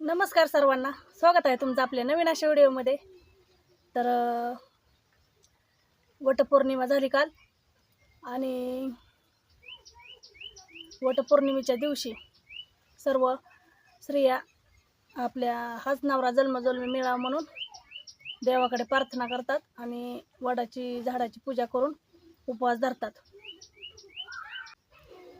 नमस्कार सर्वांना. स्वागत आहे तुमचं आपल्या नवीन अशा व्हिडिओमध्ये. तर वटपौर्णिमा झाली काल. आणि वटपौर्णिमेच्या दिवशी सर्व स्त्रिया आपल्या हाच नवरा जन्मजन्मी मिळावा म्हणून देवाकडे प्रार्थना करतात आणि वडाची झाडाची पूजा करून उपवास धरतात.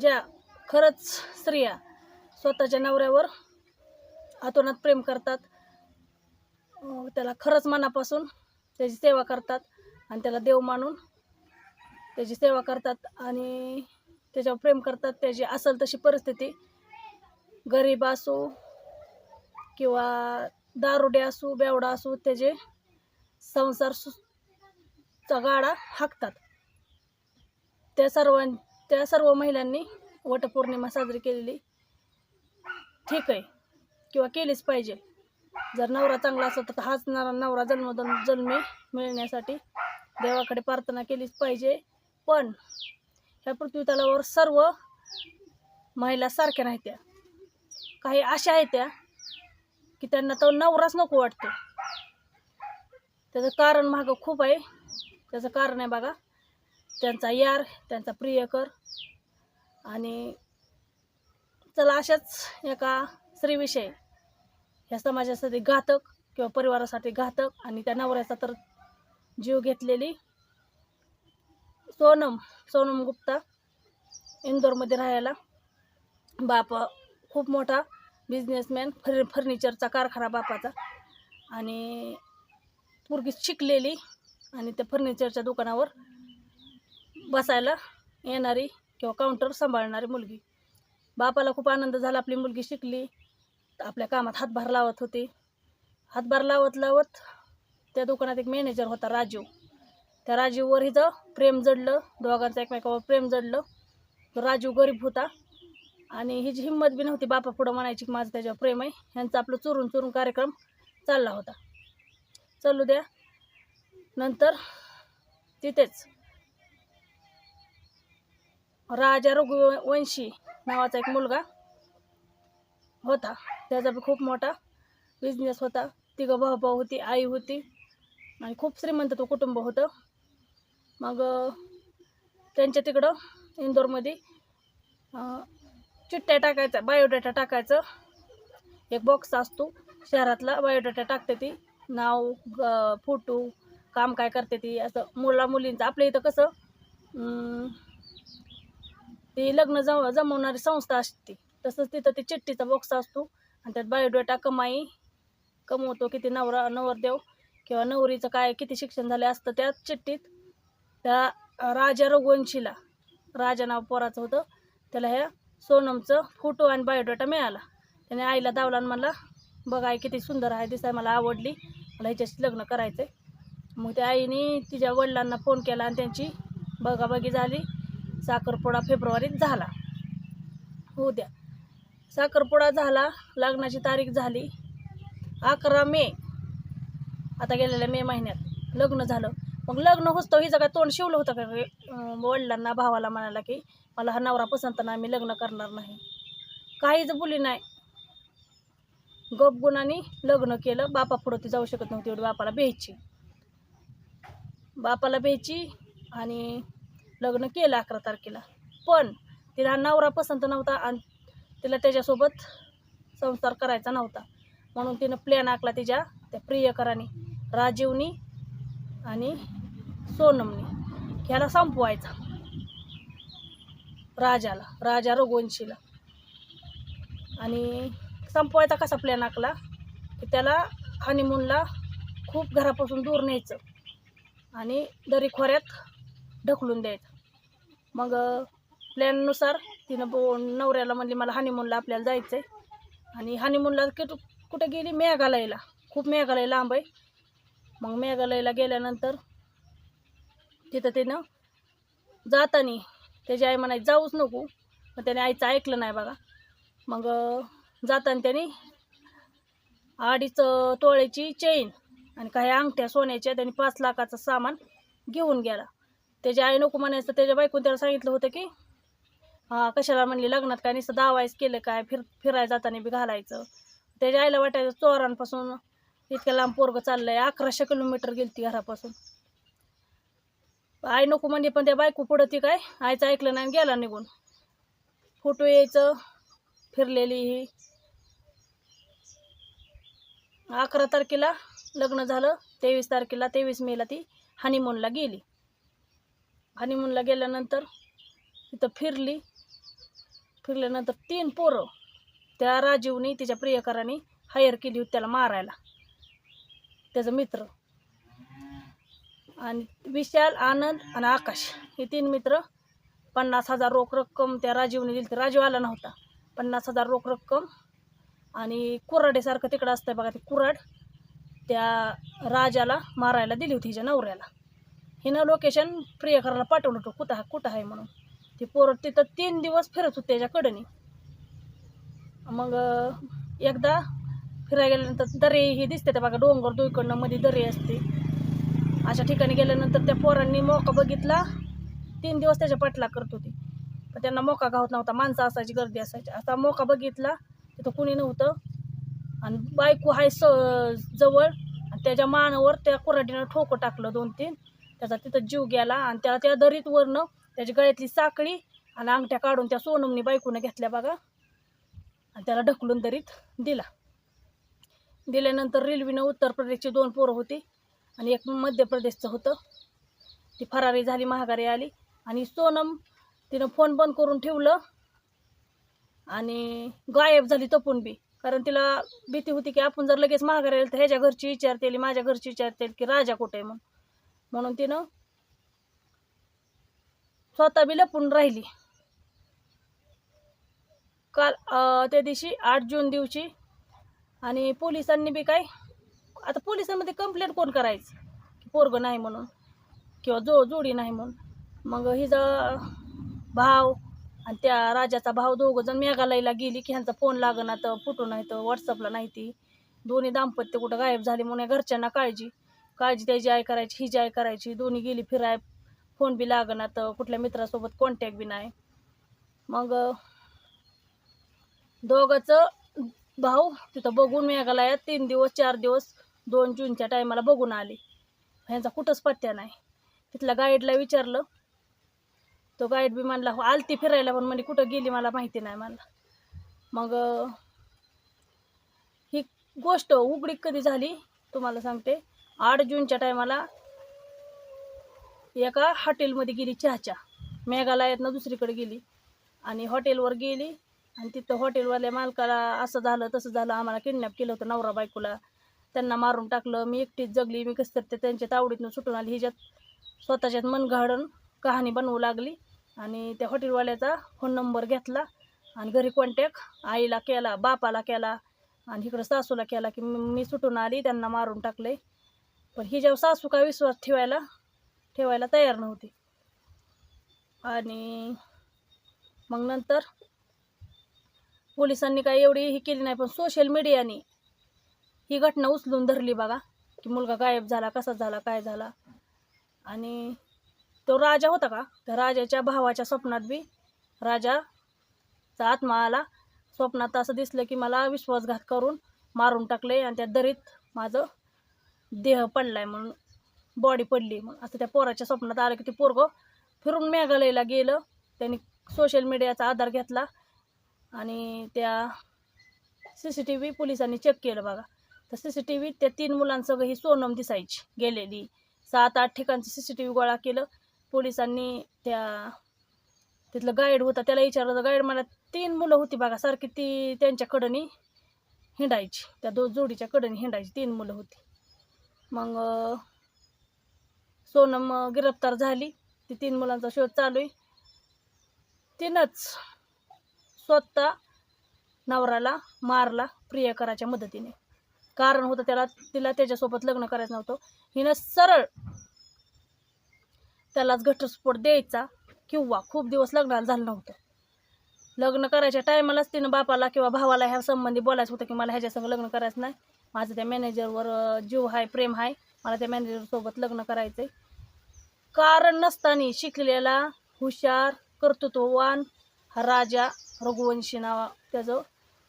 ज्या खरंच स्त्रिया स्वतःच्या नवऱ्यावर आतोनात प्रेम करतात. त्याला खरंच मनापासून त्याची सेवा करतात आणि त्याला देव मानून त्याची सेवा करतात आणि त्याच्यावर प्रेम करतात. त्याची असेल तशी परिस्थिती गरीब असो किंवा दारुडे असू बेवडा असू त्याचे संसार सु चा गाडा हाकतात. त्या सर्वां त्या सर्व महिलांनी वटपौर्णिमा साजरी केलेली. ठीक आहे. किंवा केलीच पाहिजे. जर नवरा चांगला असेल तर हाच नवरा जन्मदन जन्म मिळण्यासाठी देवाकडे प्रार्थना केलीच पाहिजे. पण ह्या पृथ्वी तलावर सर्व महिला सारख्या नाही त्या काही अशा आहेत त्या की त्यांना तो नवराच नको वाटतो. त्याचं कारण मागं खूप आहे. त्याचं कारण आहे बघा. त्यांचा यार त्यांचा प्रियकर आणि चला अशाच एका स्त्रीविषयी ह्या समाजासाठी घातक किंवा परिवारासाठी घातक आणि त्या नवऱ्याचा तर जीव घेतलेली सोनम सोनम गुप्ता इंदोरमध्ये राहायला. बाप खूप मोठा बिझनेसमॅन फर फर्निचरचा कारखाना बापाचा. आणि पोरगी शिकलेली आणि त्या फर्निचरच्या दुकानावर बसायला येणारी किंवा काउंटर सांभाळणारी मुलगी. बापाला खूप आनंद झाला आपली मुलगी शिकली. आपल्या कामात हातभार लावत होती. हातभार लावत लावत त्या दुकानात एक मॅनेजर होता राजीव त्या राजीववर हिचं प्रेम जडलं दोघांचं एकमेकावर प्रेम जडलं. तो राजीव गरीब होता आणि हिची हिंमत बी नव्हती बापा पुढं म्हणायची की माझं त्याच्यावर प्रेम आहे. ह्यांचा आपलं चुरून चुरून कार्यक्रम चालला होता. चालू द्या. नंतर तिथेच राजा रघुवंशी नावाचा एक मुलगा होता. त्याचा बी खूप मोठा बिझनेस होता. तिघं भाऊ भाऊ होती आई होती आणि खूप श्रीमंत तो कुटुंब होतं. मग त्यांच्या तिकडं इंदोरमध्ये चिठ्ठ्या टाकायचा बायोडेटा टाकायचं. एक बॉक्स असतो शहरातला बायोडेटा टाकते ती. नाव फोटो काम काय करते ती असं मुला मुलींचं. आपल्या इथं कसं ती लग्न जम जमवणारी संस्था असते तसंच तिथं ते चिठ्ठीचा बॉक्स असतो. आणि त्यात बायोडेटा कमाई कमवतो किती नवरा नवरदेव किंवा नवरीचं काय किती शिक्षण झाले असतं त्या चिठ्ठीत त्या राजा रघुवंशीला राजा नाव पोराचं होतं त्याला ह्या सोनमचं फोटो आणि बायोडेटा मिळाला. त्याने आईला दावला आणि मला बघाय किती सुंदर आहे दिसाय मला आवडली. मला ह्याच्याशी लग्न करायचं आहे मग त्या आईने तिच्या वडिलांना फोन केला आणि त्यांची बघाबघी झाली. साखरपोडा फेब्रुवारीत झाला. होऊ द्या. साखरपुडा झाला लग्नाची तारीख झाली. अकरा मे. आता गेलेल्या मे महिन्यात लग्न झालं. मग लग्न होतं हिचं काय तोंड शिवलं होतं का? रे? वडिलांना भावाला म्हणाला की मला हा नवरा पसंत नाही मी लग्न करणार नाही. काहीच बोली नाही. गपगुणाने लग्न केलं. बापा पुढं ती जाऊ शकत नव्हती एवढी बापाला भ्यायची बापाला भ्यायची आणि लग्न केलं अकरा तारखेला. पण तिला नवरा पसंत नव्हता आणि तिला त्याच्यासोबत संसार करायचा नव्हता. म्हणून तिनं प्लॅन आखला तिच्या त्या प्रियकराने राजीवनी आणि सोनमनी. ह्याला संपवायचा. राजाला राजा रघुवंशीला. आणि संपवायचा कसा प्लॅन आखला? की त्याला हनीमूनला खूप घरापासून दूर न्यायचं आणि दरीखोऱ्यात ढकलून द्यायचं. मग प्लॅननुसार तिनं बो नवऱ्याला म्हणली मला हनीमूनला आपल्याला जायचं आहे आणि हनीमूनला कुठं कुठं गेली? मेघालयला. खूप मेघालय लांब आहे. मग मेघालयला गेल्यानंतर तिथं तिनं जातानी त्याची आई म्हणायची जाऊच नको. मग त्याने आईचं ऐकलं नाही बघा. मग जाताना त्याने अडीच तोळ्याची चेन आणि काही अंगठ्या सोन्याच्या त्यांनी पाच लाखाचं सामान घेऊन गेला. त्याची आई नको म्हणायचं. त्याच्या बायकून त्याला सांगितलं होतं की हा कशाला म्हणली लग्नात काय नुसतं दावायच केलं काय? फिर फिरायला जाताना बी घालायचं. त्याच्या आईला वाटायचं चोरांपासून इतक्या लांब पोरगं चाललंय. अकराशे किलोमीटर गेली घरापासून. आई नको म्हणजे पण त्या बायको पुढं ती काय? आईचं ऐकलं नाही आणि गेला निघून. फोटो यायचं फिरलेली ही. अकरा तारखेला लग्न झालं तेवीस तारखेला तेवीस मेला ती हनीमूनला गेली. हनीमूनला गेल्यानंतर तिथं फिरली. फिरल्यानंतर तीन पोरं त्या राजीवनी तिच्या प्रियकरांनी हायर केली होती त्याला मारायला. त्याचा मित्र. आणि विशाल आनंद आणि आकाश हे तीन मित्र. पन्नास हजार रोख रक्कम त्या राजीवने दिली राजीव आला नव्हता. पन्नास हजार रोख रक्कम आणि कुऱ्हाडेसारखं तिकडं असतं बघा ते कुऱ्हाड त्या राजाला मारायला दिली होती हिच्या नवऱ्याला. हिनं लोकेशन प्रियकराला पाठवलं होतं. कुठं कुठं आहे म्हणून. ते पोरं तिथं तीन दिवस फिरत होते त्याच्याकडनी मग एकदा फिरायला गेल्यानंतर दरे ही दिसते त्या बघा डोंगर दुईकडनं मध्ये दरी असते. अशा ठिकाणी गेल्यानंतर त्या पोरांनी मोका बघितला तीन दिवस त्याच्या पाठला करत होती. पण त्यांना मोका गावत नव्हता माणसं असायची गर्दी असायची. आता मोका बघितला तिथं कुणी नव्हतं. आणि बायको हाय स जवळ आणि त्याच्या मानावर त्या कुऱ्हाडीनं ठोकं टाकलं दोन तीन त्याचा तिथं जीव गेला आणि त्याला त्या दरीत वरनं त्याची गळ्यातली साखळी आणि अंगठ्या काढून त्या सोनमनी बायकोनं घेतल्या बघा. आणि त्याला ढकलून दरीत दिला. दिल्यानंतर रेल्वेनं उत्तर प्रदेशची दोन पोरं होती आणि एक मध्य प्रदेशचं होतं. ती फरारी झाली महागारी आली आणि सोनम तिनं फोन बंद करून ठेवलं आणि गायब झाली तपून बी. कारण तिला भीती होती की आपण जर लगेच महागारी आली तर ह्याच्या घरची विचारते माझ्या घरची विचारते की राजा कुठे आहे म्हणून. म्हणून तिनं स्वतः बी लपून राहिली. काल त्या दिवशी आठ जून दिवशी आणि पोलिसांनी बी काय आता पोलिसांमध्ये कंप्लेंट कोण करायचं? पोरगं नाही म्हणून किंवा जो जोडी नाही म्हणून. मग हिचा भाव आणि त्या राजाचा भाव दोघं जण मेघालयला गेली की ह्यांचा फोन लागना तर फोटो नाही तर व्हॉट्सअपला नाही ती. दोन्ही दाम्पत्य कुठं गायब झाले म्हणून या घरच्यांना काळजी काळजी त्याची आई करायची हिची आई करायची दोन्ही गेली फिराय फोन बी लागणार तर कुठल्या मित्रासोबत कॉन्टॅक्ट बी नाही. मग दोघाचं भाऊ तिथं बघून मेघालयात तीन दिवस चार दिवस दोन जूनच्या टायमाला बघून आली. ह्यांचा कुठंच पत्त्या नाही. तिथल्या गाईडला विचारलं. तो गाईड बी म्हणला हो आलती फिरायला पण म्हणजे कुठं गेली मला माहिती नाही मला मग ही गोष्ट उघडी कधी झाली? तुम्हाला सांगते. आठ जूनच्या टायमाला एका हॉटेलमध्ये गेली चहाच्या. मेघालयातनं दुसरीकडे गेली. आणि हॉटेलवर गेली. आणि तिथं हॉटेलवाल्या मालकाला असं झालं तसं झालं आम्हाला किडनॅप केलं होतं नवरा बायकोला. त्यांना मारून टाकलं. मी एकटीच जगली. मी कसं तर ते त्यांच्या तावडीतनं सुटून आली. हिच्यात स्वतःच्यात मन कहाणी बनवू लागली. आणि त्या हॉटेलवाल्याचा फोन नंबर घेतला. आणि घरी कॉन्टॅक्ट आईला केला बापाला केला. आणि इकडं सासूला केला की मी सुटून आली. त्यांना मारून टाकले पण हिच्यावर सासू काय विश्वास ठेवायला? ठेवायला तयार नव्हती. आणि मग नंतर पोलिसांनी काही एवढी ही केली नाही पण सोशल मीडियाने ही घटना उचलून धरली बघा की मुलगा गायब झाला कसा झाला काय झाला. आणि तो राजा होता का? त्या राजाच्या भावाच्या स्वप्नात बी राजाचा आत्मा आला. स्वप्नात असं दिसलं की मला विश्वासघात करून मारून टाकले आणि त्या दरीत माझं देह पडलाय म्हणून बॉडी पडली. मग असं त्या पोराच्या स्वप्नात आलं की ते पोरगं फिरून मेघालयला गेलं. त्यांनी सोशल मीडियाचा आधार घेतला आणि त्या सी सी टी व्ही पोलिसांनी चेक केलं बघा. तर सी सी टी व्ही त्या तीन मुलांसह ही सोनम दिसायची गेलेली. सात आठ ठिकाणचं सी सी टी व्ही गोळा केलं. पोलिसांनी त्या तिथलं गाईड होता त्याला विचारलं तर गाईड मला तीन मुलं होती बघा सारखी ती त्यांच्या कडनी हिंडायची. त्या दो जोडीच्या कडनी हिंडायची तीन मुलं होती. मग सोनम गिरफ्तार झाली. ती तीन मुलांचा शोध चालू आहे तिनंच स्वतः नवराला मारला प्रियकराच्या मदतीने. कारण होतं त्याला तिला त्याच्यासोबत लग्न करायचं नव्हतं. हिनं सरळ त्यालाच घटस्फोट द्यायचा किंवा खूप दिवस लग्नाला झालं नव्हतं. लग्न करायच्या टायमालाच तिनं बापाला किंवा भावाला ह्या संबंधी बोलायचं होतं की मला ह्याच्यासंग लग्न करायचं नाही. माझं त्या मॅनेजरवर जीव आहे प्रेम आहे मला त्या मॅनेजरसोबत लग्न करायचं आहे कारण नसताना शिकलेला हुशार कर्तृत्ववान हा राजा रघुवंशी नावा त्याचं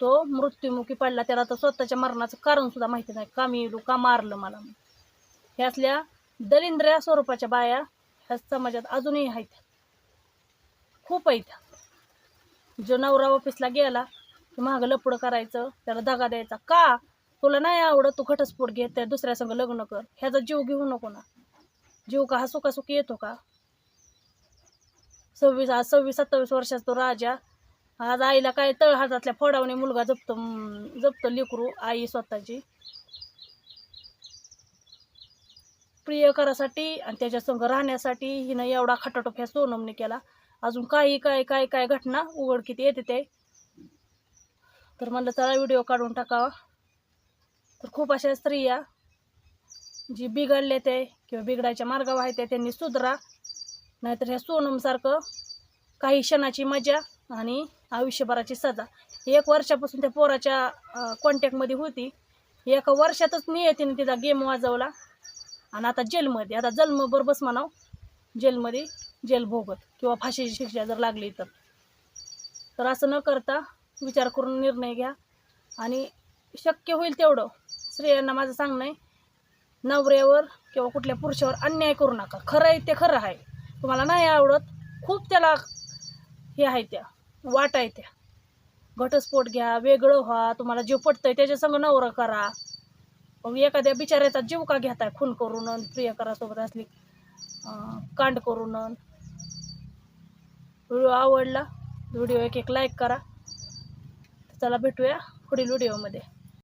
तो मृत्युमुखी पडला. त्याला तर स्वतःच्या मरणाचं कारण सुद्धा माहिती नाही. का मी का मारलं मला? ह्या असल्या दलिंद्र्या स्वरूपाच्या बाया ह्या समाजात अजूनही आहेत. खूप आहेत. जो नवरा ऑफिसला गेला की मागं लपडं करायचं त्याला दगा द्यायचा. का? तुला नाही आवडत तू घटस्फोट घे त्या दुसऱ्या संग लग्न कर. ह्याचा जीव घेऊ नको ना. जीव का हसू का सुखी येतो का? सव्वीस आज सव्वीस सत्तावीस वर्षाचा तो राजा. आज आईला काय तळ हातातल्या फोडावणे मुलगा जपतो जपतो लेकरू आई स्वतःची. प्रियकरासाठी आणि त्याच्या संग राहण्यासाठी हिनं एवढा खटाटोप ह्या सोनमने केला. अजून काही काय काय काय घटना उघडकीत येते ते. तर म्हणलं चला व्हिडिओ काढून टाकावा. तर खूप अशा स्त्रिया जी बिघडले ते किंवा बिघडायच्या मार्गावर आहे ते त्यांनी सुधरा. नाहीतर ह्या सोनमसारखं काही क्षणाची मजा आणि आयुष्यभराची सजा. एक वर्षापासून त्या पोराच्या कॉन्टॅक्टमध्ये होती. एका वर्षातच नियतीने तिचा गेम वाजवला. आणि आता जेलमध्ये आता जन्म बस म्हणाव जेलमध्ये जेल भोगत किंवा फाशीची शिक्षा जर लागली तर. तर असं न करता विचार करून निर्णय घ्या. आणि शक्य होईल तेवढं. स्त्रियांना माझं सांगणं आहे. नवऱ्यावर किंवा कुठल्या पुरुषावर अन्याय करू नका. खरं आहे ते खरं आहे. तुम्हाला नाही आवडत खूप त्याला हे आहे त्या वाट आहे त्या. घटस्फोट घ्या वेगळं व्हा तुम्हाला जीव पटतंय त्याच्या संग नवरं करा. मग एखाद्या बिचाऱ्याचा जीव का घेताय? खून करून प्रिय प्रियकरासोबत असली कांड करून व्हिडिओ आवडला व्हिडिओ एक एक लाईक करा. चला भेटूया पुढील व्हिडिओमध्ये